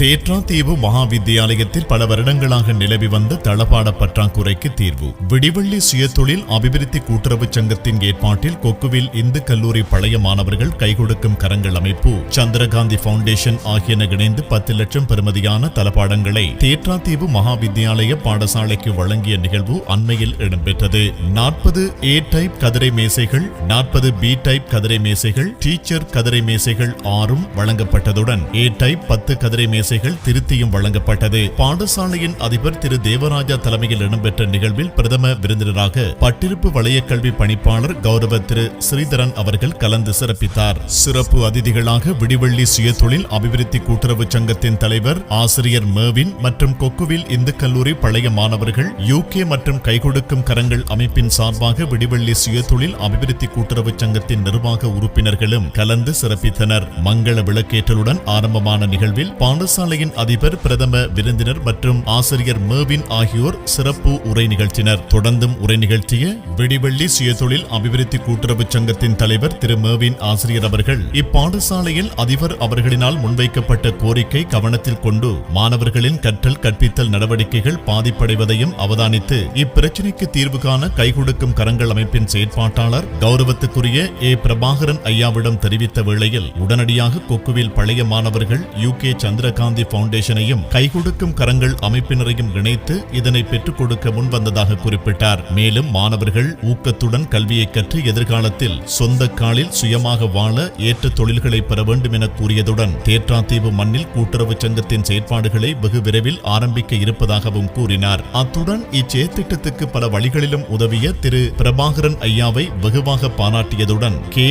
தேற்றா தீவு மகாவித்தியாலயத்தில் பல வருடங்களாக நிலவி வந்த தளபாட பற்றாக்குறைக்கு தீர்வு. விடிவள்ளி சுயதொழில் அபிவிருத்தி கூட்டுறவு சங்கத்தின் ஏற்பாட்டில் கொக்குவில் இந்து கல்லூரி பழைய மாணவர்கள் கைகொடுக்கும் கரங்கள் அமைப்பு சந்திரகாந்தி பவுண்டேஷன் ஆகியன இணைந்து பத்து லட்சம் பெறுமதியான தளபாடங்களை தேற்றா தீவு மகாவித்தியாலய பாடசாலைக்கு வழங்கிய நிகழ்வு அண்மையில் இடம்பெற்றது. நாற்பது ஏ டைப் கதிரை மேசைகள் நாற்பது பி டைப் கதிரை மேசைகள் டீச்சர் கதிரை மேசைகள் ஆறும் வழங்கப்பட்டதுடன் ஏ டைப் பத்து கதிரை மேசை மேசைகள் திருத்தியும் வழங்கப்பட்டது. பாடசாலையின் அதிபர் திரு தேவராஜா தலைமையில் இடம்பெற்ற நிகழ்வில் பிரதம விருந்தினராக பட்டிருப்பு வளைய கல்வி பணிப்பாளர் கௌரவ திரு ஸ்ரீதரன் அவர்கள் கலந்து சிறப்பித்தார். சிறப்பு அதிதிகளாக விடிவள்ளி சுயதொழில் அபிவிருத்தி கூட்டுறவு சங்கத்தின் தலைவர் ஆசிரியர் மேவின் மற்றும் கொக்குவில் இந்து கல்லூரி பழைய மாணவர்கள் யூகே மற்றும் கைகொடுக்கும் கரங்கள் அமைப்பின் சார்பாக விடிவள்ளி சுயதொழில் அபிவிருத்தி கூட்டுறவு சங்கத்தின் நிர்வாக உறுப்பினர்களும் கலந்து சிறப்பித்தனர். மங்கள விளக்கேற்றலுடன் ஆரம்பமான நிகழ்வில் பாடசாலையின் அதிபர் பிரதம விருந்தினர் மற்றும் ஆசிரியர் மேவின் ஆகியோர் சிறப்பு உரை நிகழ்த்தினர். தொடர்ந்தும் உரை நிகழ்த்திய விடிவெள்ளி சுயதொழில் அபிவிருத்தி கூட்டுறவு சங்கத்தின் தலைவர் திரு மேவின் ஆசிரியர் அவர்கள் இப்பாடசாலையில் அதிபர் அவர்களினால் முன்வைக்கப்பட்ட கோரிக்கை கவனத்தில் கொண்டு மாணவர்களின் கற்றல் கற்பித்தல் நடவடிக்கைகள் பாதிப்படைவதையும் அவதானித்து இப்பிரச்சினைக்கு தீர்வு காண கைகொடுக்கும் கரங்கள் அமைப்பின் செயற்பாட்டாளர் கௌரவத்துக்குரிய ஏ. பிரபாகரன் ஐயாவிடம் தெரிவித்த வேளையில் உடனடியாக கொக்குவில் பழைய மாணவர்கள் யூகே காந்தி பவுண்டேஷனையும் கைகொடுக்கும் கரங்கள் அமைப்பினரையும் இணைத்து இதனை பெற்றுக் கொடுக்க முன்வந்ததாக குறிப்பிட்டார். மேலும் மாணவர்கள் ஊக்கத்துடன் கல்வியை கற்று எதிர்காலத்தில் சொந்த காலில் சுயமாக வாழ ஏற்ற தொழில்களை பெற வேண்டும் என கூறியதுடன் தேற்றாத்தீவு மண்ணில் கூட்டுறவு சங்கத்தின் செயற்பாடுகளை வெகு விரைவில் ஆரம்பிக்க இருப்பதாகவும் கூறினார். அத்துடன் இச்செயற்திட்டத்துக்கு பல வழிகளிலும் உதவிய திரு. பிரபாகரன் ஐயாவை வெகுவாக பாராட்டியதுடன் கே.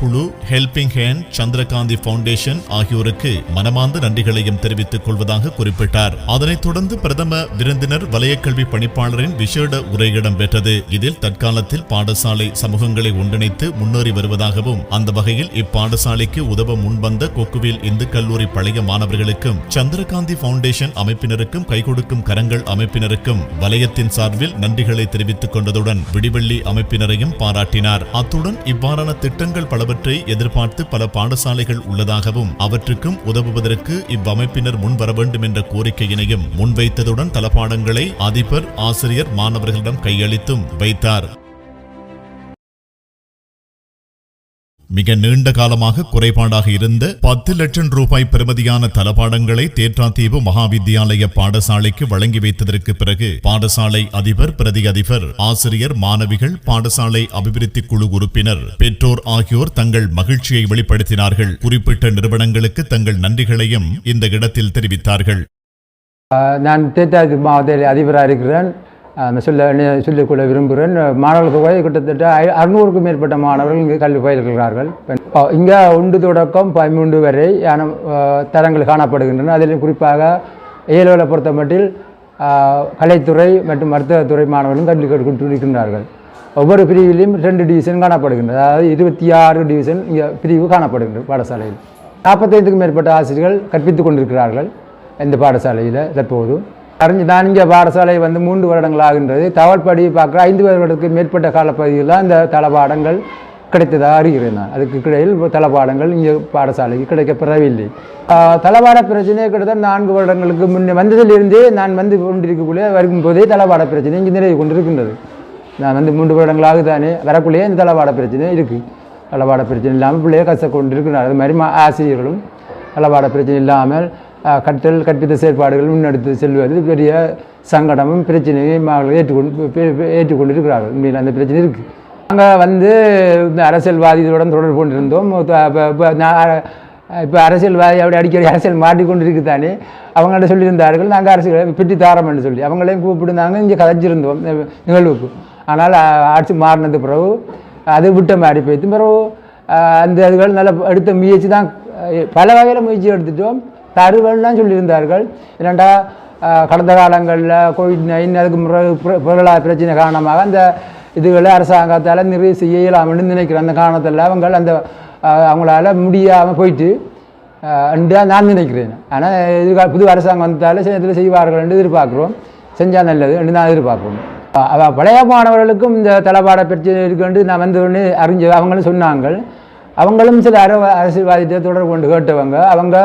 குழு ஹெல்பிங் ஹேண்ட் சந்திரகாந்தி பவுண்டேஷன் ஆகியோருக்கு மனமார்ந்த நன்றிகளையும் தெரிவித்துக் கொள்வதாக குறிப்பிட்டார். அதனைத் தொடர்ந்து பிரதம விருந்தினர் வலயக்கல்வி பணிப்பாளரின் விசேட உரை இடம்பெற்றது. இதில் தற்காலத்தில் பாடசாலை சமூகங்களை ஒன்றிணைத்து முன்னேறி வருவதாகவும் அந்த வகையில் இப்பாடசாலைக்கு உதவ முன்வந்த கொக்குவில் இந்து கல்லூரி பழைய மாணவர்களுக்கும் சந்திரகாந்தி பவுண்டேஷன் அமைப்பினருக்கும் கைகொடுக்கும் கரங்கள் அமைப்பினருக்கும் வலயத்தின் சார்பில் நன்றிகளை தெரிவித்துக் கொண்டதுடன் விடிவெள்ளி அமைப்பினரையும் பாராட்டினார். அத்துடன் இவ்வாறான திட்டங்கள் பலவற்றை எதிர்பார்த்து பல பாடசாலைகள் உள்ளதாகவும் அவற்றுக்கும் உதவுவதற்கு இவ்வமைப்பினர் முன்வர வேண்டும் என்ற கோரிக்கையினையும் முன்வைத்ததுடன் தளபாடங்களை அதிபர் ஆசிரியர் மாணவர்களிடம் கையளித்தும் வைத்தார். மிக நீண்ட காலமாக குறைபாடாக இருந்த பத்து லட்சம் ரூபாய் பெறுமதியான தளபாடங்களை தேற்றாத்தீவு மகாவித்யாலய பாடசாலைக்கு வழங்கி வைத்ததற்கு பிறகு பாடசாலை அதிபர் பிரதி அதிபர் ஆசிரியர் மாணவிகள் பாடசாலை அபிவிருத்தி குழு உறுப்பினர் பெற்றோர் ஆகியோர் தங்கள் மகிழ்ச்சியை வெளிப்படுத்தினார்கள். குறிப்பிட்ட நிறுவனங்களுக்கு தங்கள் நன்றிகளையும் இந்த இடத்தில் தெரிவித்தார்கள். நான் தேத்தாதி மாவட்ட அதிபராக இருக்கிறேன். அந்த சொல்ல சொல்லிக்கொள்ள விரும்புகிறேன். மாணவர்கள் தொகை கிட்டத்தட்ட ஐ- அறுநூறுக்கும் மேற்பட்ட மாணவர்கள் இங்கே கல்வி பயில்கிறார்கள் இங்கே ஒன்று தொடக்கம் பதிமூன்று வரை தரங்கள் காணப்படுகின்றன. அதில் குறிப்பாக ஏழுவலை பொறுத்த மட்டில் கலைத்துறை மற்றும் மருத்துவத்துறை மாணவர்களும் கல்வி கற்றுக்கொண்டிருக்கின்றார்கள் ஒவ்வொரு பிரிவிலையும் ரெண்டு டிவிஷன் காணப்படுகின்றது. அதாவது இருபத்தி ஆறு டிவிஷன் இங்கே பிரிவு காணப்படுகின்றது பாடசாலையில். நாற்பத்தைந்துக்கும் மேற்பட்ட ஆசிரியர்கள் கற்பித்து கொண்டிருக்கிறார்கள். இந்த பாடசாலையில் தற்போது. அறிஞ்சு நான் இங்கே பாடசாலை வந்து மூன்று வருடங்கள் ஆகின்றது. தவழ்படி பார்க்குற ஐந்து வருடத்துக்கு மேற்பட்ட காலப்பகுதியில் அந்த தளபாடங்கள் கிடைத்ததாக அறிகிறேன் நான். அதுக்கு கிடையில் தளபாடங்கள் இங்கே பாடசாலைக்கு கிடைக்கப்பெறவில்லை. ஆஹ் தளபாட பிரச்சனையை கிட்டத்தட்ட நான்கு வருடங்களுக்கு முன்னே வந்ததிலிருந்தே நான் வந்து கொண்டிருக்கக்குள்ளே வரும்போதே தளபாட பிரச்சனை இங்கே நிறைவு கொண்டிருக்கின்றது. நான் வந்து மூன்று வருடங்களாக தானே வரக்குள்ளேயே இந்த தளபாட பிரச்சனை இருக்குது தளபாட பிரச்சனை இல்லாமல் பிள்ளையை கஷ்ட கொண்டிருக்கிறார். அது மாதிரி மா- ஆசிரியர்களும் தளபாட பிரச்சனை இல்லாமல் கற்றல் கற்பித்த செயற்பாடுகள் முன்னெடுத்து செல்வது பெரிய சங்கடமும் பிரச்சனையும் அவர்கள் ஏற்றுக்கொண்டு பே- பே- ஏற்றுக்கொண்டிருக்கிறார்கள். உண்மையில் அந்த பிரச்சனை இருக்குது நாங்கள் வந்து இந்த அரசியல்வாதிகளுடன் தொடர்பு கொண்டிருந்தோம். இப்போ அரசியல்வாதி அப்படி அடிக்கடி அரசியல் மாட்டிக்கொண்டு தானே. அவங்கள்ட்ட சொல்லியிருந்தார்கள். நாங்கள் அரசியல் பெற்றி தாரம் என்று சொல்லி. அவங்களையும் கூப்பிட்டு இங்கே கதைச்சிருந்தோம் நிகழ்வுக்கு. ஆனால் ஆட்சி மாறினது பிறகு அது விட்ட மாடி போய்த்து பிறகு அந்த இதுகள் நல்ல எடுத்த முயற்சி தான் பல வகையில் முயற்சி எடுத்துட்டோம். தருவல்லாம் சொல்லியிருந்தார்கள். இரண்டா கடந்த காலங்களில் கோவிட் நைன் அதுக்கு பிறகு பொருளாதார பிரச்சனை காரணமாக அந்த இதுகளை அரசாங்கத்தால் நிறைய செய்ய இயலாமல் நினைக்கிறேன். அந்த காரணத்தில் அவங்க அந்த அவங்களால முடியாமல் போயிட்டு என்று நான் நினைக்கிறேன். ஆனால் எதிர்கால புது அரசாங்கம் வந்தாலும் சில செய்வார்கள் என்று எதிர்பார்க்குறோம். செஞ்சால் நல்லது என்று நான் எதிர்பார்க்குறோம். அவள் அவ பழைய மாணவர்களுக்கும் இந்த தளபாட பிரச்சனை இருக்குன்னு நான் வந்து ஒன்று அறிஞ்சு அவங்களும் சொன்னாங்க. அவங்களும் சில அர அரசியல்வாதிட்ட தொடர்பு கொண்டு கேட்டவங்க அவங்க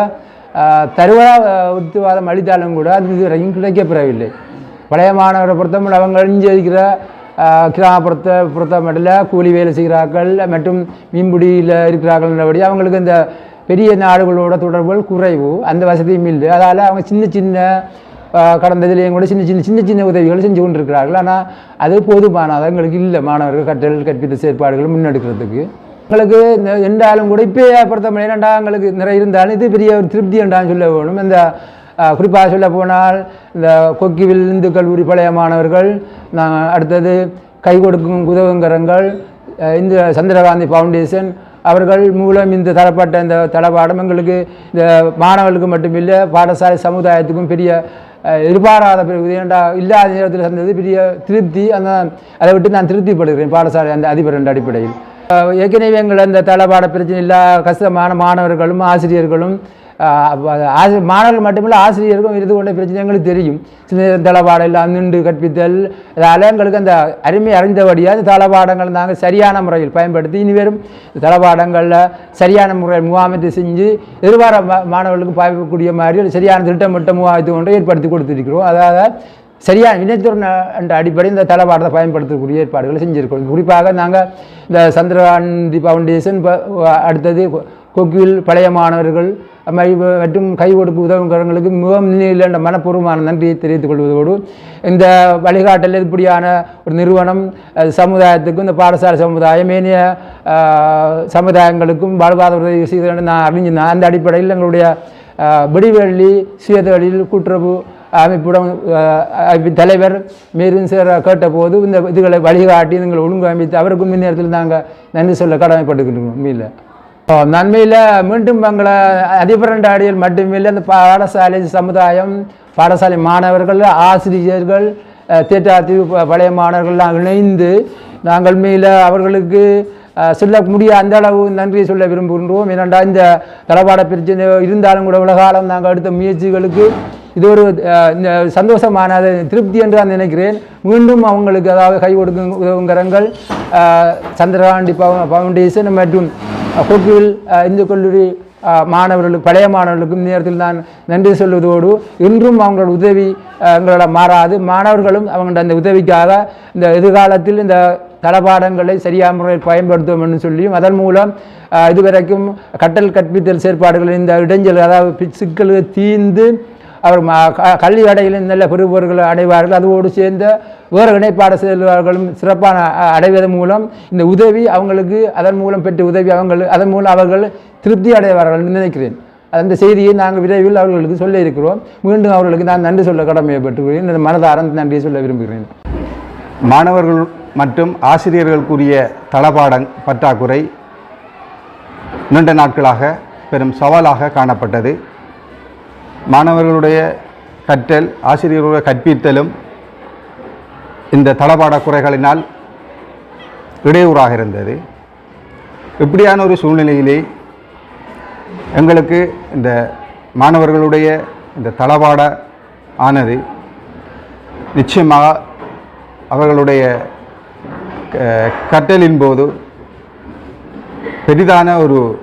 தருவதா உத்துவாதம் அளித்தாலும் கூட அது இதுவரையும் கிடைக்கப்பெறவில்லை பழைய மாணவரை பொறுத்தவரை அவங்க அழிஞ்சிருக்கிற கிராமப்புறத்தை பொறுத்த கூலி வேலை செய்கிறார்கள் மற்றும் மீன்பிடியில் இருக்கிறார்கள்ன்றபடி அவங்களுக்கு இந்த பெரிய நாடுகளோட தொடர்புகள் குறைவு. அந்த வசதியும் இல்லை. அதால் அவங்க சின்ன சின்ன கடந்ததுலேயும் கடந்த இதுலேயும் கூட சின்ன சின்ன சின்ன சின்ன உதவிகள் செஞ்சு கொண்டிருக்கிறார்கள். ஆனால் அது போதுமானது எங்களுக்கு இல்லை. மாணவர்கள் கற்றல் கற்பித்த செயற்பாடுகள் முன்னெடுக்கிறதுக்கு. எங்களுக்கு என்றாலும் கூட இப்போ பொறுத்தவரை எங்களுக்கு நிறைய இருந்தாலும் இது பெரிய ஒரு திருப்தி என்றான்னு சொல்ல வேணும். இந்த குறிப்பாக சொல்ல போனால் இந்த கொக்கிவில் இந்து கல்லூரி பழைய மாணவர்கள் நாங்கள் அடுத்தது கை கொடுக்கும் உதவுங்கரங்கள் இந்து சந்திரகாந்தி ஃபவுண்டேஷன் அவர்கள் மூலம் இந்த தரப்பட்ட இந்த தளபாடம் எங்களுக்கு இந்த மாணவர்களுக்கு மட்டுமில்லை பாடசாலை சமுதாயத்துக்கும் பெரிய எதிர்பாராத உதயண்டா இல்லாத நேரத்தில் சந்தது பெரிய திருப்தி. அந்த அதை விட்டு நான் திருப்திப்படுகிறேன் பாடசாலை அந்த அதிபர் என்ற அடிப்படையில். ஏற்கனவே எங்கள் அந்த தளபாட பிரச்சனை இல்லா கஷ்டமான மாணவர்களும் ஆசிரியர்களும் ஆசிரியர் மாணவர்கள் மட்டுமில்லை ஆசிரியருக்கும் இது கொண்ட பிரச்சனை எங்களுக்கு தெரியும். சின்ன தளபாடம் இல்லை நின்று கற்பித்தல் அதால் எங்களுக்கு அந்த அருமை அறிந்தபடியாக அந்த தளபாடங்கள் நாங்கள் சரியான முறையில் பயன்படுத்தி இனிவரும் வெறும் தளபாடங்களில் சரியான முறையில் முகாமைத்து செஞ்சு எதிர்பார மா- மாணவர்களுக்கு பயப்படக்கூடிய மாதிரி சரியான திட்டமிட்ட முகாமைத்து கொண்டு ஏற்படுத்தி கொடுத்துருக்கிறோம். அதாவது சரியா? வினைத்துறை என்ற அடிப்படையில் இந்த தளபாடத்தை பயன்படுத்தக்கூடிய ஏற்பாடுகளை செஞ்சுருக்கோம் குறிப்பாக நாங்கள் இந்த சந்திரகாந்தி ஃபவுண்டேஷன் இப்போ அடுத்தது கொ- கொக்கில் பழைய மாணவர்கள் மற்றும் கை கொடுப்பு உதவுகிறவங்களுக்கு மிகவும் நிலையில் என்ற மனப்பூர்வமான நன்றியை தெரிவித்துக் கொள்வதோடு இந்த வழிகாட்டல் இப்படியான ஒரு நிறுவனம் சமுதாயத்துக்கும் இந்த பாடசாலை சமுதாயம் ஏனைய சமுதாயங்களுக்கும் வாழ்வாதார உதவி செய்து நான் அறிஞ்சிருந்தேன் அந்த அடிப்படையில் எங்களுடைய விடிவெள்ளி சுயதொழில் கூட்டுறவு அமைப்புடன் அமைப்பின் தலைவர் மேலும் சேர கேட்டபோது இந்த இதுகளை வழிகாட்டி ஒழுங்கும் அமைத்து அவருக்கும் முன்னேறத்தில் நாங்கள் நன்றி சொல்ல கடமைப்பட்டுக்கிட்டு உண்மையில் நன்மையில் மீண்டும் எங்களை அதிபரண்ட அடியில் மட்டுமில்லை அந்த பாடசாலை சமுதாயம் பாடசாலை மாணவர்கள் ஆசிரியர்கள் தேட்டாத்தீவு பழைய மாணவர்கள்லாம் இணைந்து நாங்கள் மேல அவர்களுக்கு சொல்ல முடிய அந்த அளவு நன்றியை சொல்ல விரும்புகின்றோம். ஏனென்றால் இந்த தளபாட பிரச்சனை இருந்தாலும் கூட உலகாலம் நாங்கள் எடுத்த முயற்சிகளுக்கு இது ஒரு இந்த சந்தோஷமானது திருப்தி என்று நான் நினைக்கிறேன். மீண்டும் அவங்களுக்கு அதாவது கை கொடுக்கும் உதவுங்கரங்கள் சந்திரகாண்டி ஃபவுண்டேஷன் மற்றும் கொக்குவில் இந்து கல்லூரி மாணவர்களுக்கு பழைய மாணவர்களுக்கும் நேரத்தில் நான் நன்றி சொல்வதோடு இன்றும் அவங்களோட உதவி எங்களோட மாறாது. மாணவர்களும் அவங்களோட அந்த உதவிக்காக இந்த எதிர்காலத்தில் இந்த தளபாடங்களை சரியான முறையில் பயன்படுத்துவோம் என்று சொல்லியும் அதன் மூலம் இதுவரைக்கும் கட்டல் கற்பித்தல் செயற்பாடுகள் இந்த இடைஞ்சல் அதாவது சிக்கல்கள் தீர்ந்து அவர் க- கல்வி அடையில் நல்ல பெறுபவர்களை அடைவார்கள். அதோடு சேர்ந்த வேறு இணைப்பாட செல்வார்களும் சிறப்பான அடைவதன் மூலம் இந்த உதவி அவங்களுக்கு அதன் மூலம் பெற்ற உதவி அவங்கள் அதன் மூலம் அவர்கள் திருப்தி அடைவார்கள் என்று நினைக்கிறேன். அந்த செய்தியை நாங்கள் விரைவில் அவர்களுக்கு சொல்ல இருக்கிறோம். மீண்டும் அவர்களுக்கு நான் நன்றி சொல்ல கடமைப்பட்டுகிறேன் இந்த மனதாரம் நன்றியை சொல்ல விரும்புகிறேன். மாணவர்கள் மற்றும் ஆசிரியர்களுக்குரிய தளபாட பற்றாக்குறை நீண்ட நாட்களாக பெரும் சவாலாக காணப்பட்டது. மாணவர்களுடைய கற்றல் ஆசிரியர்களுடைய கற்பித்தலும் இந்த தளபாட குறைகளினால் இடையூறாக இருந்தது. இப்படியான ஒரு சூழ்நிலையிலே எங்களுக்கு இந்த மாணவர்களுடைய இந்த தளபாட ஆனது நிச்சயமாக அவர்களுடைய க- கற்றலின் போது பெரிதான ஒரு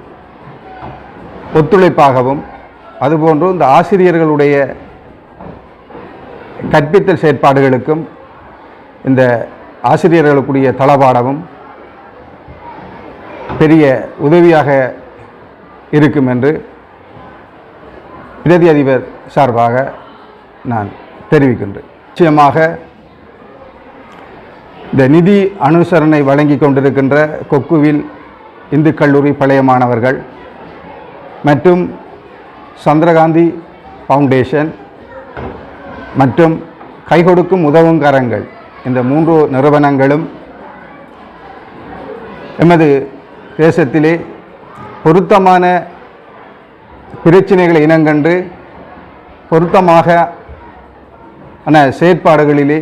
ஒத்துழைப்பாகவும் அதுபோன்று இந்த ஆசிரியர்களுடைய கற்பித்தல் செயற்பாடுகளுக்கும் இந்த ஆசிரியர்களுக்குரிய தளபாடமும் பெரிய உதவியாக இருக்கும் என்று பிரதி அதிபர் சார்பாக நான் தெரிவிக்கின்றேன். நிச்சயமாக இந்த நிதி அனுசரணை வழங்கி கொண்டிருக்கின்ற கொக்குவில் இந்து கல்லூரி பழைய மாணவர்கள் மற்றும் சந்திரகாந்தி ஃபவுண்டேஷன் மற்றும் கை கொடுக்கும் உதவும் கரங்கள் இந்த மூன்று நிறுவனங்களும் எமது தேசத்திலே பொருத்தமான பிரச்சனைகளை இனங்கண்டு பொருத்தமாக ஆன செயற்பாடுகளிலே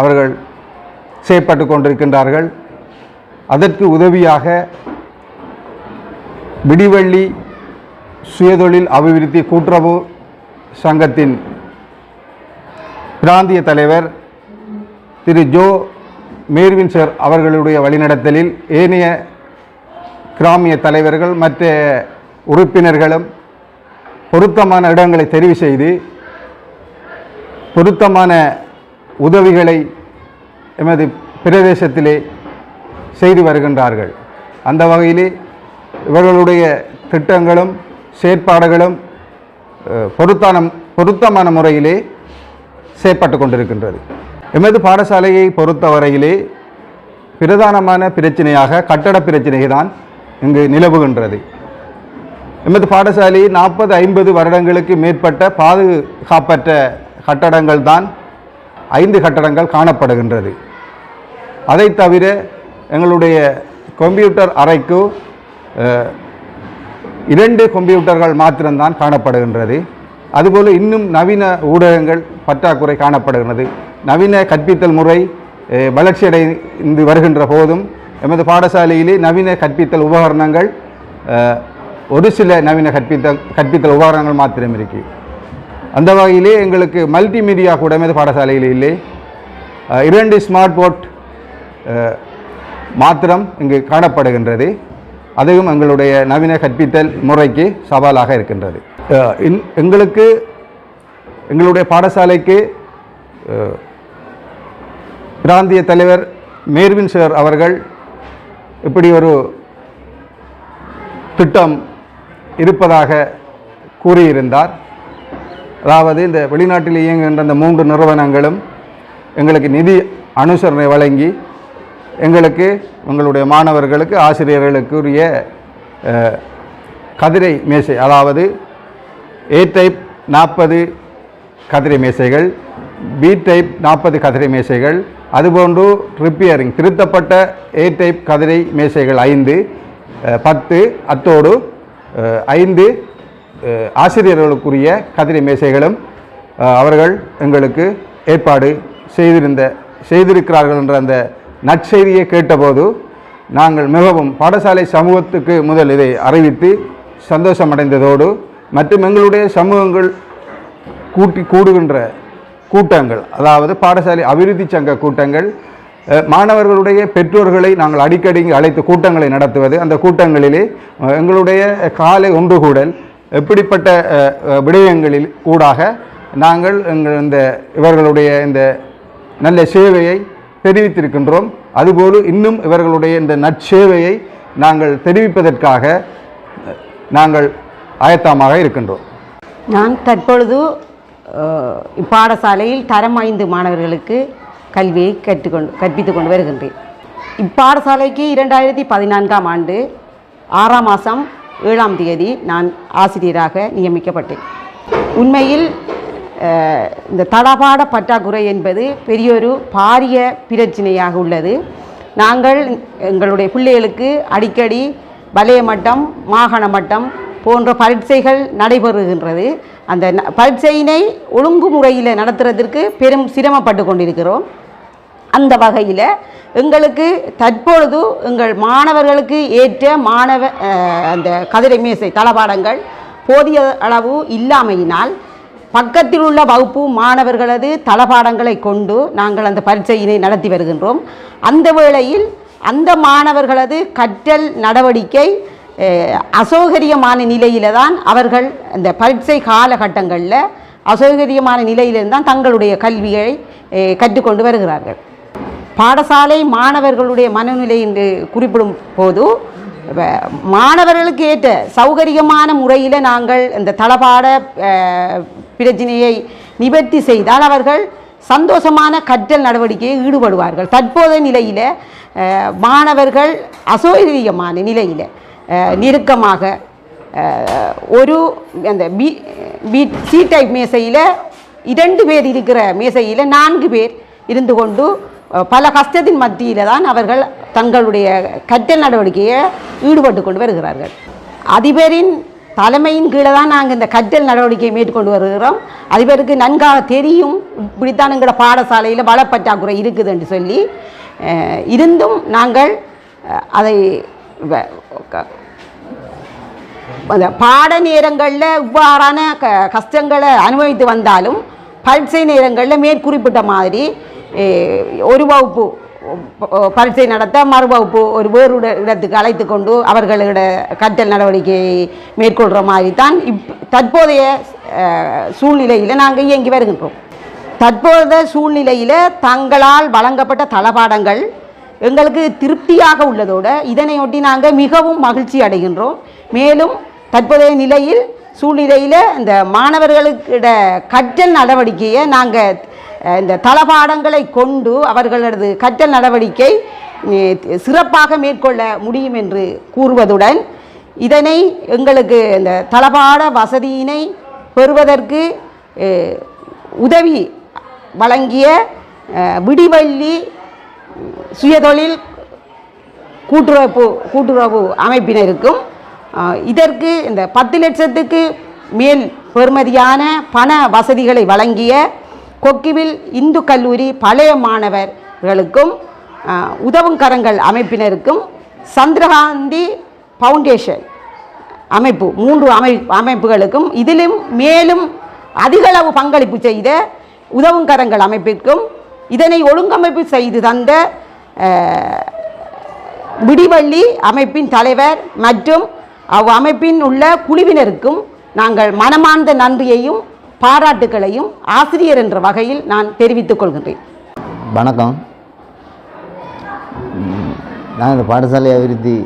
அவர்கள் செயற்பட்டு கொண்டிருக்கின்றார்கள். அதற்கு உதவியாக விடிவள்ளி சுயதொழில் அபிவிருத்தி கூட்டுறவு சங்கத்தின் பிராந்திய தலைவர் திரு ஜோ மேர்வின் சார் அவர்களுடைய வழிநடத்தலில் ஏனைய கிராமிய தலைவர்கள் மற்ற உறுப்பினர்களும் பொருத்தமான இடங்களை தெரிவு செய்து பொருத்தமான உதவிகளை எமது பிரதேசத்திலே செய்து வருகின்றார்கள். அந்த வகையிலே இவர்களுடைய திட்டங்களும் செயற்பாடுகளும் பொருத்தான பொருத்தமான முறையிலே செயற்பட்டு கொண்டிருக்கின்றது. எமது பாடசாலையை பொறுத்தவரையிலே பிரதானமான பிரச்சனையாக கட்டட பிரச்சனை தான் இங்கு நிலவுகின்றது. எமது பாடசாலை நாற்பது ஐம்பது வருடங்களுக்கு மேற்பட்ட பாதுகாப்பற்ற கட்டடங்கள் தான் ஐந்து கட்டடங்கள் காணப்படுகின்றது. அதை தவிர எங்களுடைய கம்ப்யூட்டர் அறைக்கு இரண்டு கம்ப்யூட்டர்கள் மாத்திரம்தான் காணப்படுகின்றது. அதுபோல் இன்னும் நவீன ஊடகங்கள் பற்றாக்குறை காணப்படுகிறது நவீன கற்பித்தல் முறை வளர்ச்சியடைந்து வருகின்ற போதும் எமது பாடசாலையிலே நவீன கற்பித்தல் உபகரணங்கள் ஒரு சில நவீன கற்பித்தல் கற்பித்தல் உபகரணங்கள் மாத்திரம் இருக்கு. அந்த வகையிலே எங்களுக்கு மல்டிமீடியா கூட எமது பாடசாலையில் இல்லை. இரண்டு ஸ்மார்ட் போர்ட் மாத்திரம் இங்கு காணப்படுகின்றது. அதுவும் எங்களுடைய நவீன கற்பித்தல் முறைக்கு சவாலாக இருக்கின்றது. இன்- எங்களுக்கு எங்களுடைய பாடசாலைக்கு பிராந்திய தலைவர் மேர்வின் சார் அவர்கள் இப்படி ஒரு திட்டம் இருப்பதாக கூறியிருந்தார். அதாவது இந்த வெளிநாட்டில் இயங்குகின்ற இந்த மூன்று நிறுவனங்களும் எங்களுக்கு நிதி அனுசரணை வழங்கி எங்களுக்கு எங்களுடைய மாணவர்களுக்கு ஆசிரியர்களுக்குரிய கதிரை மேசை அதாவது ஏ டைப் நாற்பது கதிரை மேசைகள் பி டைப் நாற்பது கதிரை மேசைகள் அதுபோன்று ரிப்பேரிங் திருத்தப்பட்ட ஏ டைப் கதிரை மேசைகள் ஐந்து பத்து அத்தோடு ஐந்து ஆசிரியர்களுக்குரிய கதிரை மேசைகளும் அவர்கள் எங்களுக்கு ஏற்பாடு செய்திருந்த செய்திருக்கிறார்கள் என்ற அந்த நற்செய்தியை கேட்டபோது நாங்கள் மிகவும் பாடசாலை சமூகத்துக்கு முதல் இதை அறிவித்து சந்தோஷமடைந்ததோடு மற்றும் எங்களுடைய சமூகங்கள் கூட்டி கூடுகின்ற கூட்டங்கள் அதாவது பாடசாலை அபிவிருத்தி சங்க கூட்டங்கள் மாணவர்களுடைய பெற்றோர்களை நாங்கள் அடிக்கடி அழைத்து கூட்டங்களை நடத்துவது. அந்த கூட்டங்களிலே எங்களுடைய காலை ஒன்றுகூடல் எப்படிப்பட்ட விடயங்களில் ஊடாக நாங்கள் எங்கள் இந்த இவர்களுடைய இந்த நல்ல சேவையை தெரிவித்திருக்கின்றோம். அதுபோல் இன்னும் இவர்களுடைய இந்த நற்சேவையை நாங்கள் தெரிவிப்பதற்காக நாங்கள் ஆயத்தமாக இருக்கின்றோம். நான் தற்பொழுது இப்பாடசாலையில் தரம் ஐந்து மாணவர்களுக்கு கல்வியை கற்றுக்கொண்டு கற்பித்து கொண்டு வருகின்றேன். இப்பாடசாலைக்கு இரண்டாயிரத்தி பதினான்காம் ஆண்டு ஆறாம் மாதம் ஏழாம் தேதி நான் ஆசிரியராக நியமிக்கப்பட்டேன். உண்மையில் இந்த தளபாட பற்றாக்குறை என்பது பெரியொரு பாரிய பிரச்சனையாக உள்ளது. நாங்கள் எங்களுடைய பிள்ளைகளுக்கு அடிக்கடி வலய மட்டம் மாகாண மட்டம் போன்ற பரீட்சைகள் நடைபெறுகின்றது. அந்த ந- ஒழுங்கு ஒழுங்குமுறையில் நடத்துறதற்கு பெரும் சிரமப்பட்டு கொண்டிருக்கிறோம். அந்த வகையில் எங்களுக்கு தற்பொழுது எங்கள் மாணவர்களுக்கு ஏற்ற மாணவ அந்த கதிரை மேசை தளபாடங்கள் போதிய அளவு இல்லாமையினால் பக்கத்தில் உள்ள வகுப்பு மாணவர்களது தளபாடங்களை கொண்டு நாங்கள் அந்த பரீட்சையினை நடத்தி வருகின்றோம். அந்த வேளையில் அந்த மாணவர்களது கற்றல் நடவடிக்கை அசௌகரியமான நிலையில தான் அவர்கள் அந்த பரீட்சை காலகட்டங்களில் அசௌகரியமான நிலையிலிருந்து தான் தங்களுடைய கல்வியை கற்றுக்கொண்டு வருகிறார்கள். பாடசாலை மாணவர்களுடைய மனநிலை என்று குறிப்பிடும் போது மாணவர்களுக்கு ஏற்ற சௌகரியமான முறையில் நாங்கள் இந்த தளபாட பிரச்சனையை நிவர்த்தி செய்தால் அவர்கள் சந்தோஷமான கற்றல் நடவடிக்கையை ஈடுபடுவார்கள். தற்போதைய நிலையில் மாணவர்கள் அசௌகரியமான நிலையில் நெருக்கமாக ஒரு அந்த பி பி சி டைப் மேசையில் இரண்டு பேர் இருக்கிற மேசையில் நான்கு பேர் இருந்து கொண்டு பல கஷ்டத்தின் மத்தியில் தான் அவர்கள் தங்களுடைய கற்றல் நடவடிக்கையை ஈடுபட்டு கொண்டு வருகிறார்கள். அதிபரின் தலைமையின் கீழே தான் நாங்கள் இந்த கற்றல் நடவடிக்கையை மேற்கொண்டு வருகிறோம். அதிபருக்கு நன்காக தெரியும் இப்படித்தான் எங்களோட பாடசாலையில் வளப்பற்றாக்குறை இருக்குது என்று சொல்லி இருந்தும் நாங்கள் அதை வ- க- அந்த பாட நேரங்களில் இவ்வாறான க கஷ்டங்களை அனுபவித்து வந்தாலும் பரீட்சை நேரங்களில் மேற்குறிப்பிட்ட மாதிரி ஒரு வகுப்பு பரீட்சை நடத்த மறுவகுப்பு ஒரு வேறு இடத்துக்கு அழைத்து கொண்டு அவர்களோட கற்றல் நடவடிக்கையை மேற்கொள்கிற மாதிரி தான் இப் தற்போதைய சூழ்நிலையில் நாங்கள் இயங்கி வருகின்றோம். தற்போதைய சூழ்நிலையில் தங்களால் வழங்கப்பட்ட தளபாடங்கள் எங்களுக்கு திருப்தியாக உள்ளதோடு இதனையொட்டி நாங்கள் மிகவும் மகிழ்ச்சி அடைகின்றோம். மேலும் தற்போதைய நிலையில் சூழ்நிலையில் இந்த மாணவர்களுக்கிட கற்றல் நடவடிக்கையை நாங்கள் இந்த தளபாடங்களை கொண்டு அவர்களது கற்றல் நடவடிக்கை சிறப்பாக மேற்கொள்ள முடியும் என்று கூறுவதுடன் இதனை எங்களுக்கு இந்த தளபாட வசதியினை பெறுவதற்கு உதவி வழங்கிய விடிவள்ளி சுயதொழில் கூட்டுறவு கூட்டுறவு அமைப்பினருக்கும் இதற்கு இந்த பத்து லட்சத்துக்கு மேல் பெறுமதியான பண வசதிகளை வழங்கிய கொக்கிவில் இந்து கல்லூரி பழைய மாணவர்களுக்கும் உதவும் கரங்கள் அமைப்பினருக்கும் சந்திரகாந்தி ஃபவுண்டேஷன் அமைப்பு மூன்று அமை அமைப்புகளுக்கும் இதிலும் மேலும் அதிகளவு பங்களிப்பு செய்த உதவும் கரங்கள் அமைப்பிற்கும் இதனை ஒழுங்கமைப்பு செய்து தந்த விடிவள்ளி அமைப்பின் தலைவர் மற்றும் அவ் அமைப்பின் உள்ள குழுவினருக்கும் நாங்கள் மனமார்ந்த நன்றியையும் பாராட்டுக்களையும் ஆசிரியர் என்ற வகையில் நான் தெரிவித்துக் கொள்கின்றேன். வணக்கம். நான் இந்த பாடசாலை அபிவிருத்தி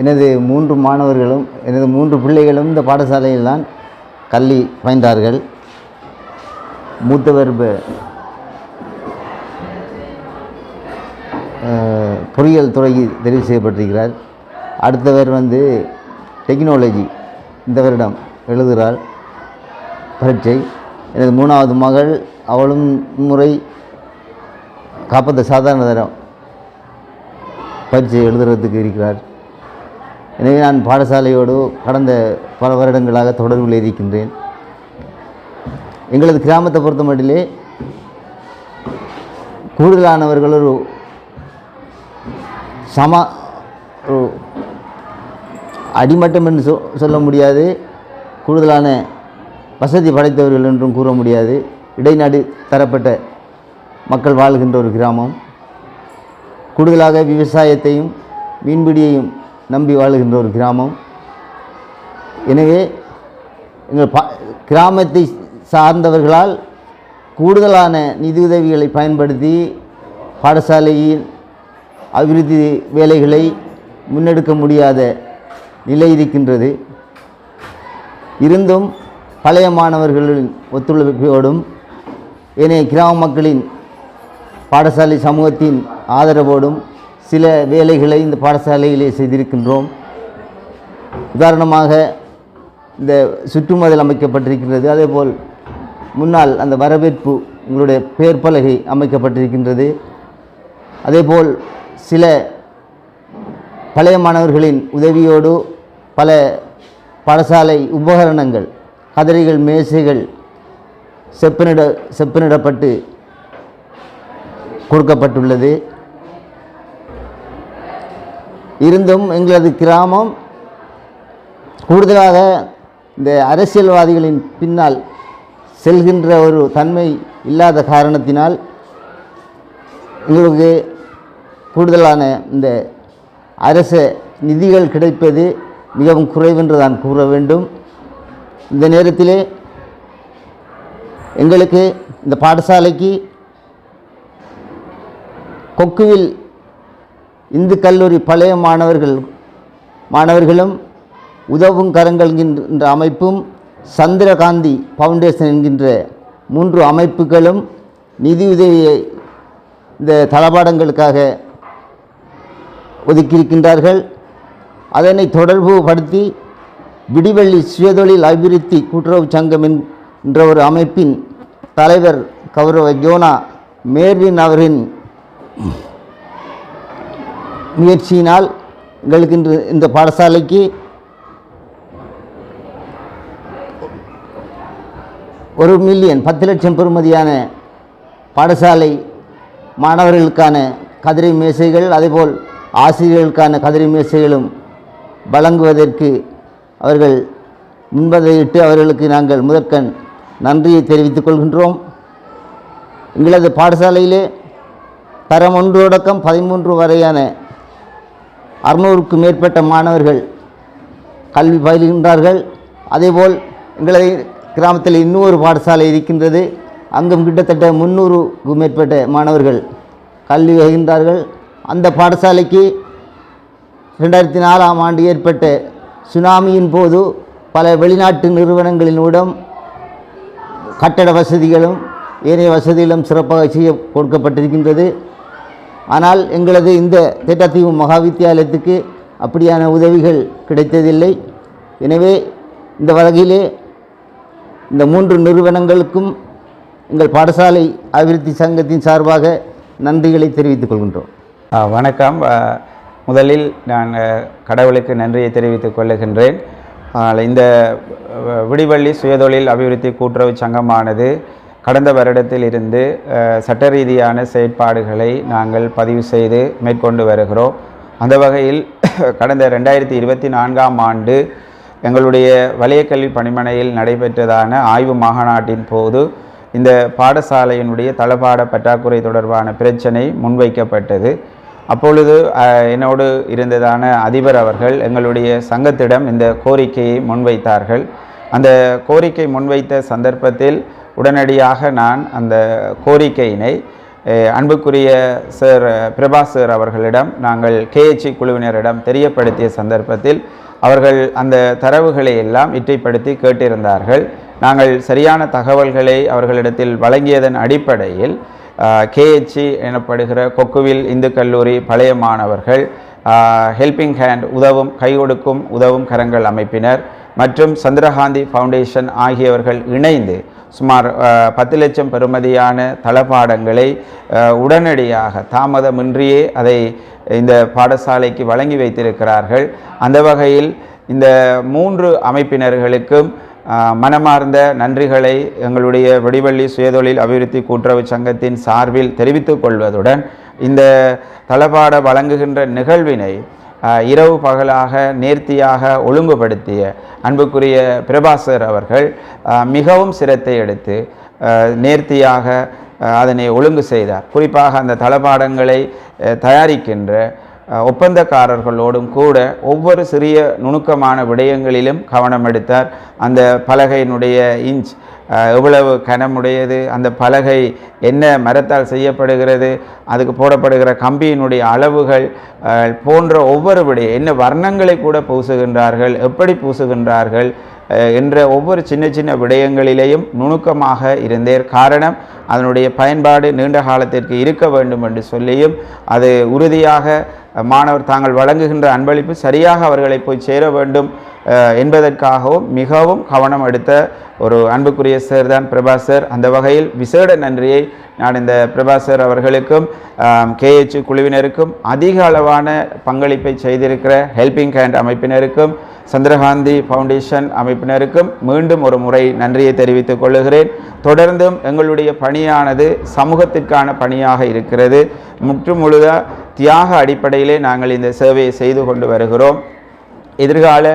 எனது மூன்று மாணவர்களும் எனது மூன்று பிள்ளைகளும் இந்த பாடசாலையில் தான் கல்வி பயின்றார்கள். மூத்தவர் பொறியியல் துறையில் தெரிவு செய்யப்பட்டிருக்கிறார். அடுத்தவர் வந்து டெக்னாலஜி இந்த வருடம் எழுதுகிறாள் பரீட்சை. எனது மூணாவது மகள் அவளும் முறை காப்பத்த சாதாரண தரம். பரீட்சை எழுதுறதுக்கு இருக்கிறார். எனவே நான் பாடசாலையோடு கடந்த பல வருடங்களாக தொடர்பில் இருக்கின்றேன். எங்களது கிராமத்தை பொறுத்த மட்டிலே கூடுதலானவர்கள் ஒரு சம ஒரு அடிமட்டம் என்று சொ சொல்ல முடியாது. கூடுதலான வசதி படைத்தவர்கள் என்றும் கூற முடியாது. இடைநாடு தரப்பட்ட மக்கள் வாழ்கின்ற ஒரு கிராமம். கூடுதலாக விவசாயத்தையும் மீன்பிடியையும் நம்பி வாழுகின்ற ஒரு கிராமம். எனவே எங்கள் பா கிராமத்தை சார்ந்தவர்களால் கூடுதலான நிதியுதவிகளை பயன்படுத்தி பாடசாலையின் அபிவிருத்தி வேலைகளை முன்னெடுக்க முடியாத நிலை இருக்கின்றது இருந்தும் பழைய மாணவர்களின் ஒத்துழைப்போடும் ஏனைய கிராம மக்களின் பாடசாலை சமூகத்தின் ஆதரவோடும் சில வேலைகளை இந்த பாடசாலையிலே செய்திருக்கின்றோம். உதாரணமாக இந்த சுற்றுமதில் அமைக்கப்பட்டிருக்கின்றது. அதேபோல் முன்னால் அந்த வரவேற்பு உங்களுடைய பெயர் பலகை அமைக்கப்பட்டிருக்கின்றது. அதேபோல் சில பழைய மாணவர்களின் உதவியோடு பல பாடசாலை உபகரணங்கள் கதிரைகள் மேசைகள் செப்பனிட செப்பனிடப்பட்டு கொடுக்கப்பட்டுள்ளது. இருந்தும் எங்களது கிராமம் கூடுதலாக இந்த அரசியல்வாதிகளின் பின்னால் செல்கின்ற ஒரு தன்மை இல்லாத காரணத்தினால் எங்களுக்கு கூடுதலான இந்த அரச நிதிகள் கிடைப்பது மிகவும் குறைவென்று தான் கூற வேண்டும். இந்த நேரத்திலே எங்களுக்கு இந்த பாடசாலைக்கு கொக்குவில் இந்து கல்லூரி பழைய மாணவர்கள் மாணவர்களும் உதவும் கரங்கள் என்கின்ற அமைப்பும் சந்திரகாந்தி ஃபவுண்டேஷன் என்கின்ற மூன்று அமைப்புகளும் நிதியுதவியை இந்த தளபாடங்களுக்காக ஒதுக்கியிருக்கின்றார்கள். அதனை தொடர்பு படுத்தி விடிவெள்ளி சுயதொழில் அபிவிருத்தி கூட்டுறவு சங்கம் என்ற ஒரு அமைப்பின் தலைவர் கௌரவ ஜோனா மேர்வின் அவரின் முயற்சியினால் எங்களுக்கு இன்று இந்த பாடசாலைக்கு ஒரு மில்லியன் பத்து லட்சம் பெறுமதியான பாடசாலை மாணவர்களுக்கான கதிரை மேசைகள் அதேபோல் ஆசிரியர்களுக்கான கதிரி மேசைகளும் வழங்குவதற்கு அவர்கள் முன்பதையிட்டு அவர்களுக்கு நாங்கள் முதற்கண் நன்றியை தெரிவித்துக் கொள்கின்றோம். எங்களது பாடசாலையிலே தரம் ஒன்று தொடக்கம் பதிமூன்று வரையான அறுநூறுக்கும் மேற்பட்ட மாணவர்கள் கல்வி பயில்கின்றார்கள். அதேபோல் எங்களது கிராமத்தில் இன்னொரு பாடசாலை இருக்கின்றது. அங்கும் கிட்டத்தட்ட முந்நூறுக்கும் மேற்பட்ட மாணவர்கள் கல்வி வகின்றார்கள் அந்த பாடசாலைக்கு ரெண்டாயிரத்தி நாலாம் ஆண்டு ஏற்பட்ட சுனாமியின் போது பல வெளிநாட்டு நிறுவனங்களினூடம் கட்டட வசதிகளும் ஏனைய வசதிகளும் சிறப்பாக செய்ய கொடுக்கப்பட்டிருக்கின்றது. ஆனால் எங்களது இந்த திட்டத்தீவு மகா வித்தியாலயத்துக்கு அப்படியான உதவிகள் கிடைத்ததில்லை. எனவே இந்த வகையிலே இந்த மூன்று நிறுவனங்களுக்கும் எங்கள் பாடசாலை அபிவிருத்தி சங்கத்தின் சார்பாக நன்றிகளை தெரிவித்துக் கொள்கின்றோம். வணக்கம். முதலில் நான் கடவுளுக்கு நன்றியை தெரிவித்துக் கொள்ளுகின்றேன். இந்த விடிவள்ளி சுயதொழில் அபிவிருத்தி கூட்டுறவு சங்கமானது கடந்த வருடத்தில் இருந்து சட்ட ரீதியான செயற்பாடுகளை நாங்கள் பதிவு செய்து மேற்கொண்டு வருகிறோம். அந்த வகையில் கடந்த ரெண்டாயிரத்தி இருபத்தி நான்காம் ஆண்டு எங்களுடைய வலயக்கல்வி பணிமனையில் நடைபெற்றதான ஆய்வு மாநாட்டின் போது இந்த பாடசாலையினுடைய தளபாட பற்றாக்குறை தொடர்பான பிரச்சனை முன்வைக்கப்பட்டது. அப்பொழுது என்னோடு இருந்ததான அதிபர் அவர்கள் எங்களுடைய சங்கத்திடம் இந்த கோரிக்கையை முன்வைத்தார்கள். அந்த கோரிக்கை முன்வைத்த சந்தர்ப்பத்தில் உடனடியாக நான் அந்த கோரிக்கையினை அன்புக்குரிய சார் பிரபா சார் அவர்களிடம் நாங்கள் கேஎச்சி குழுவினரிடம் தெரியப்படுத்திய சந்தர்ப்பத்தில் அவர்கள் அந்த தரவுகளை எல்லாம் இற்றைப்படுத்தி கேட்டிருந்தார்கள். நாங்கள் சரியான தகவல்களை அவர்களிடத்தில் வழங்கியதன் அடிப்படையில் கேஹெச்சி எனப்படுகிற கொக்குவில் இந்து கல்லூரி பழைய மாணவர்கள் ஹெல்பிங் ஹேண்ட் உதவும் கை கொடுக்கும் உதவும் கரங்கள் அமைப்பினர் மற்றும் சந்திரகாந்தி ஃபவுண்டேஷன் ஆகியவர்கள் இணைந்து சுமார் பத்து லட்சம் பெறுமதியான தளபாடங்களை உடனடியாக தாமதமின்றியே அதை இந்த பாடசாலைக்கு வழங்கி வைத்திருக்கிறார்கள். அந்த வகையில் இந்த மூன்று அமைப்பினர்களுக்கும் மனமார்ந்த நன்றிகளை எங்களுடைய வெடிவள்ளி சுயதொழில் அபிவிருத்தி கூட்டுறவு சங்கத்தின் சார்பில் தெரிவித்துக் கொள்வதுடன் இந்த தளபாட வழங்குகின்ற நிகழ்வினை இரவு பகலாக நேர்த்தியாக ஒழுங்குபடுத்திய அன்புக்குரிய பிரபாசர் அவர்கள் மிகவும் சிரத்தை எடுத்து நேர்த்தியாக அதனை ஒழுங்கு செய்தார். குறிப்பாக அந்த தளபாடங்களை தயாரிக்கின்ற ஒப்பந்தக்காரர்களோடும் கூட ஒவ்வொரு சிறிய நுணுக்கமான விடயங்களிலும் கவனம் எடுத்தார் அந்த பலகையினுடைய இன்ச் எவ்வளவு கனமுடையது அந்த பலகை என்ன மரத்தால் செய்யப்படுகிறது அதுக்கு போடப்படுகிற கம்பியினுடைய அளவுகள் போன்ற ஒவ்வொரு விடைய என்ன வர்ணங்களை கூட பூசுகின்றார்கள் எப்படி பூசுகின்றார்கள் என்ற ஒவ்வொரு சின்ன சின்ன விடயங்களிலேயும் நுணுக்கமாக இருந்தேர். காரணம் அதனுடைய பயன்பாடு நீண்ட காலத்திற்கு இருக்க வேண்டும் என்று சொல்லியும் அது உறுதியாக மாணவர் தாங்கள் வழங்குகின்ற அன்பளிப்பு சரியாக அவர்களை போய் சேர வேண்டும். என்பதற்காகவும் மிகவும் கவனம் எடுத்த ஒரு அன்புக்குரிய சார் தான் பிரபாசர். அந்த வகையில் விசேட நன்றியை நான் இந்த பிரபாசர் அவர்களுக்கும் கேஹெச் குழுவினருக்கும் அதிக அளவான பங்களிப்பை செய்திருக்கிற ஹெல்பிங் ஹேண்ட் அமைப்பினருக்கும் சந்திரகாந்தி ஃபவுண்டேஷன் அமைப்பினருக்கும் மீண்டும் ஒரு முறை நன்றியை தெரிவித்துக் கொள்ளுகிறேன் தொடர்ந்தும் எங்களுடைய பணியானது சமூகத்திற்கான பணியாக இருக்கிறது. முற்று முழுத தியாக அடிப்படையிலே நாங்கள் இந்த சேவையை செய்து கொண்டு வருகிறோம். எதிர்கால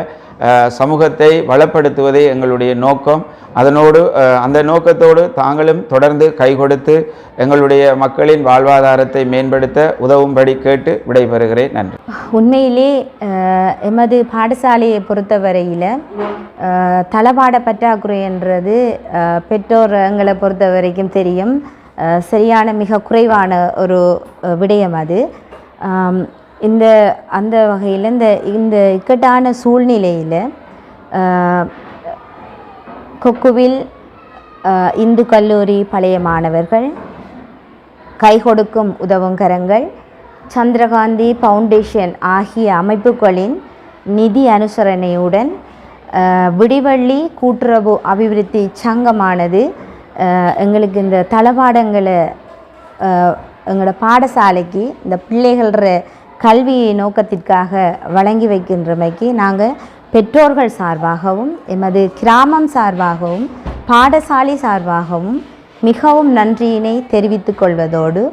சமூகத்தை வளப்படுத்துவதே எங்களுடைய நோக்கம். அதனோடு அந்த நோக்கத்தோடு தாங்களும் தொடர்ந்து கை கொடுத்து எங்களுடைய மக்களின் வாழ்வாதாரத்தை மேம்படுத்த உதவும்படி கேட்டு விடைபெறுகிறேன். நன்றி. உண்மையிலே எமது பாடசாலையை பொறுத்தவரையில் தளபாட பற்றாக்குறை என்றது பெற்றோர் எங்களை பொறுத்த வரைக்கும் தெரியும் சரியான மிக குறைவான ஒரு விடயம் அது. இந்த அந்த வகையில் இந்த இந்த இக்கட்டான சூழ்நிலையில் கொக்குவில் இந்து கல்லூரி பழைய மாணவர்கள் கை கொடுக்கும் உதவும் கரங்கள் சந்திரகாந்தி ஃபவுண்டேஷன் ஆகிய அமைப்புகளின் நிதி அனுசரணையுடன் விடிவள்ளி கூட்டுறவு அபிவிருத்தி சங்கமானது எங்களுக்கு இந்த தளபாடங்களை எங்களோட பாடசாலைக்கு இந்த பிள்ளைகள கல்வி நோக்கத்திற்காக வழங்கி வைக்கின்றமைக்கு நாங்கள் பெற்றோர்கள் சார்பாகவும் எமது கிராமம் சார்பாகவும் பாடசாலை சார்பாகவும் மிகவும் நன்றியினை தெரிவித்துக் கொள்வதோடு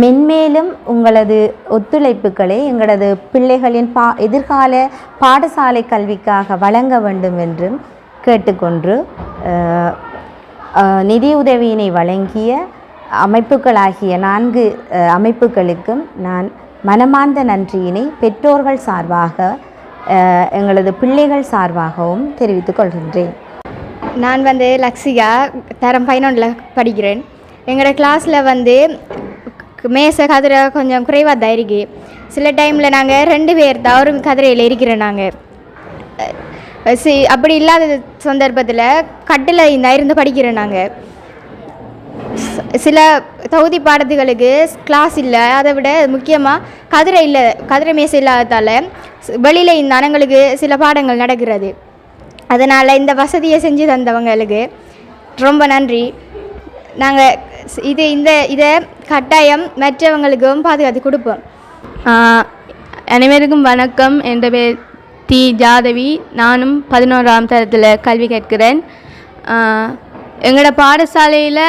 மென்மேலும் உங்களது ஒத்துழைப்புகளை எங்களது பிள்ளைகளின் பா எதிர்கால பாடசாலை கல்விக்காக வழங்க வேண்டும் என்றும் கேட்டுக்கொண்டு நிதியுதவியினை வழங்கிய அமைப்புகளாகிய நான்கு அமைப்புகளுக்கும் நான் மனமார்ந்த நன்றியினை பெற்றோர்கள் சார்பாக எங்களது பிள்ளைகள் சார்பாகவும் தெரிவித்துக் கொள்கின்றேன். நான் வந்து லக்ஸிகா தரம் பதினொன்றில் படிக்கிறேன். எங்களோட கிளாஸில் வந்து மேச கதிரை கொஞ்சம் குறைவாக தான் இருக்கு. சில டைமில் நாங்கள் ரெண்டு பேர் தான் ஒரு கதிரையில் இருக்கிறோம் நாங்கள் சி அப்படி இல்லாத சந்தர்ப்பத்தில் கட்டில் இந்த இருந்து படிக்கிறோம் நாங்கள் சில தொகுதி பாடத்துகளுக்கு கிளாஸ் இல்லை அதை விட முக்கியமாக கதிரை இல்லை கதிரை மேசை இல்லாததால் வெளியில் இந்த அனங்களுக்கு சில பாடங்கள் நடக்கிறது. அதனால் இந்த வசதியை செஞ்சு தந்தவங்களுக்கு ரொம்ப நன்றி. நாங்கள் இது இந்த இதை கட்டாயம் மற்றவங்களுக்கும் பாதுகாத்து கொடுப்போம். அனைவருக்கும் வணக்கம். என்ற பேர் தி ஜாதவி. நானும் பதினோராம் தரத்தில் கல்வி கேட்கிறேன் எங்களோட பாடசாலையில்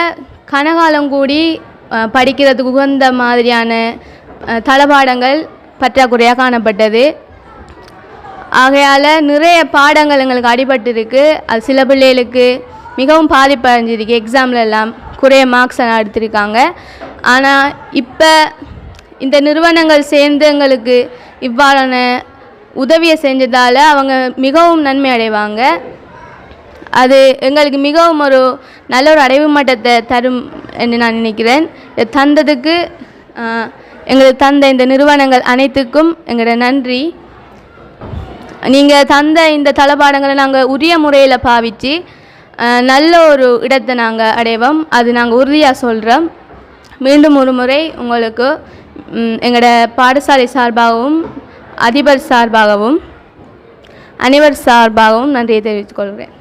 கனகாலம் கூடி படிக்கிறதுக்கு உகந்த மாதிரியான தளபாடங்கள் பற்றாக்குறையாக காணப்பட்டது. ஆகையால் நிறைய பாடங்கள் எங்களுக்கு அடிபட்டிருக்கு. அது சில பிள்ளைகளுக்கு மிகவும் பாதிப்பு அடைஞ்சிருக்கு எக்ஸாமில் எல்லாம் குறைய மார்க்ஸ் எல்லாம் எடுத்திருக்காங்க. ஆனால் இப்போ இந்த நிறுவனங்கள் சேர்ந்து எங்களுக்கு இவ்வாறான உதவியை செஞ்சதால் அவங்க மிகவும் நன்மை அடைவாங்க. அது எங்களுக்கு மிகவும் ஒரு நல்ல ஒரு அடைவு மட்டத்தை தரும் என்று நான் நினைக்கிறேன். இதை தந்ததுக்கு எங்களுக்கு தந்த இந்த நிறுவனங்கள் அனைத்துக்கும் எங்களோட நன்றி. நீங்கள் தந்த இந்த தளபாடங்களை நாங்கள் உரிய முறையில் பாவித்து நல்ல ஒரு இடத்தை நாங்கள் அடைவோம். அது நாங்கள் உறுதியாக சொல்கிறோம் மீண்டும் ஒரு முறை உங்களுக்கு எங்களோட பாடசாலை சார்பாகவும் அதிபர் சார்பாகவும் அனைவர் சார்பாகவும் நன்றியை தெரிவித்துக் கொள்கிறேன்.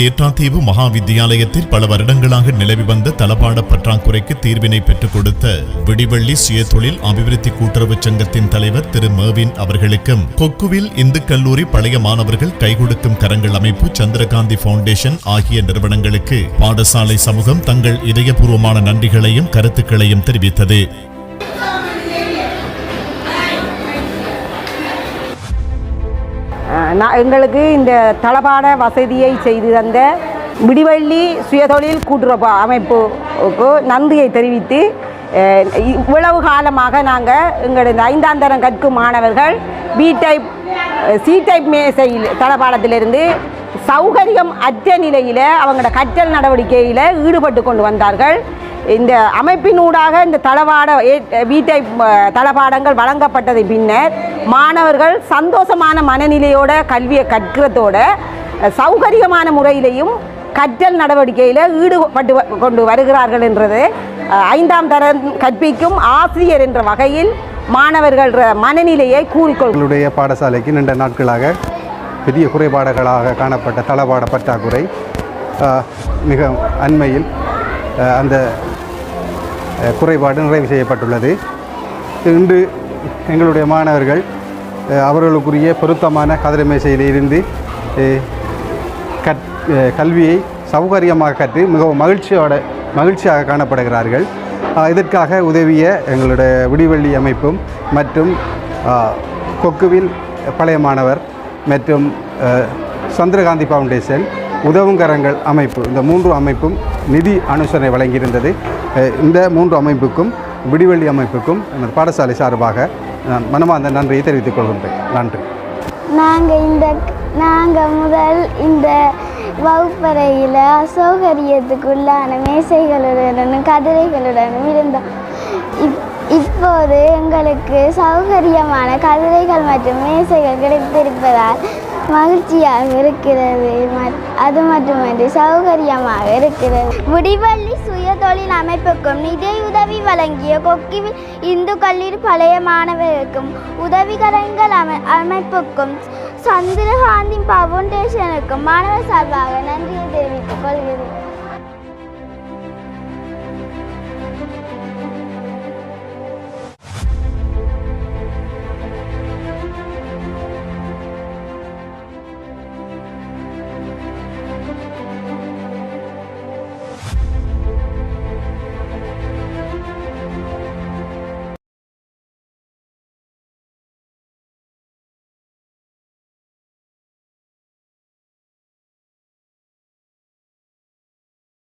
தேற்றாத்தீவு மகா வித்தியாலயத்தில் பல வருடங்களாக நிலவி வந்த தளபாட பற்றாக்குறைக்கு தீர்வினை பெற்றுக் கொடுத்த விடிவள்ளி சுயதொழில் அபிவிருத்தி கூட்டுறவுச் சங்கத்தின் தலைவர் திரு மேவின் அவர்களுக்கும் கொக்குவில் இந்து கல்லூரி பழைய மாணவர்கள் கைகொடுக்கும் கரங்கள் அமைப்பு சந்திரகாந்தி பவுண்டேஷன் ஆகிய நிறுவனங்களுக்கு பாடசாலை சமூகம் தங்கள் இதயபூர்வமான நன்றிகளையும் கருத்துக்களையும் தெரிவித்தது. நான் எங்களுக்கு இந்த தளபாட வசதியை செய்து தந்த விடிவள்ளி சுயதொழில் கூட்டுறவு அமைப்புக்கு நன்றியை தெரிவித்து இவ்வளவு காலமாக நாங்கள் எங்களுடைய ஐந்தாம் தரம் கற்கும் மாணவர்கள் பி டைப் சி டைப் மேசையில் தளபாடத்திலிருந்து சௌகரியம் அற்ற நிலையில் அவங்களோட கற்றல் நடவடிக்கையில் ஈடுபட்டு கொண்டு வந்தார்கள். இந்த அமைப்பினூடாக இந்த தளவாட வீட்டை தளபாடங்கள் வழங்கப்பட்டது பின்னர் மாணவர்கள் சந்தோஷமான மனநிலையோட கல்வியை கற்கிறதோட சௌகரியமான முறையிலையும் கற்றல் நடவடிக்கையில் ஈடுபட்டு வ- கொண்டு வருகிறார்கள் என்றது. ஐந்தாம் தரம் கற்பிக்கும் ஆசிரியர் என்ற வகையில் மாணவர்கள் மனநிலையை கூறிக்கொள்ளுடைய பாடசாலைக்கு நீண்ட நாட்களாக பெரிய குறைபாடுகளாக காணப்பட்ட தளபாட பற்றாக்குறை மிக அண்மையில் அந்த குறைபாடு நிறைவு செய்யப்பட்டுள்ளது. இன்று எங்களுடைய மாணவர்கள் அவர்களுக்குரிய பொருத்தமான கதிரமேசையில் இருந்து கற் கல்வியை சௌகரியமாக கற்று மிகவும் மகிழ்ச்சியோட மகிழ்ச்சியாக காணப்படுகிறார்கள். இதற்காக உதவிய எங்களுடைய விடிவள்ளி அமைப்பும் மற்றும் கொக்குவில் பழைய மாணவர் மற்றும் சந்திரகாந்தி ஃபவுண்டேஷன் உதவுங்கரங்கள் அமைப்பு இந்த மூன்று அமைப்பும் நிதி அனுசரணை வழங்கியிருந்தது. இந்த மூன்று அமைப்புக்கும் விடிவள்ளி அமைப்புக்கும் எனது பாடசாலை சார்பாக நான் மனமார்ந்த நன்றியை தெரிவித்துக் கொள்கின்றேன். நன்றி. நாங்கள் இந்த நாங்கள் முதல் இந்த வகுப்பறையில் அசௌகரியத்துக்குள்ளான மேசைகளுடனும் கதிரைகளுடனும் இருந்தோம். இப் இப்போது எங்களுக்கு சௌகரியமான கதிரைகள் மற்றும் மேசைகள் கிடைத்திருப்பதால் மகிழ்ச்சியாக இருக்கிறது. அது மட்டுமன்றி சௌகரியமாக இருக்கிறது. முடிவள்ளி சுய தொழில் அமைப்புக்கும் நிதியுதவி வழங்கிய கொக்கிவில் இந்து கல்லூரி பழைய மாணவர்களுக்கும் உதவிகரங்கள் அமை அமைப்புக்கும் சந்திரகாந்தி ஃபவுண்டேஷனுக்கும் மாணவர் சார்பாக நன்றியை தெரிவித்துக் கொள்கிறேன்.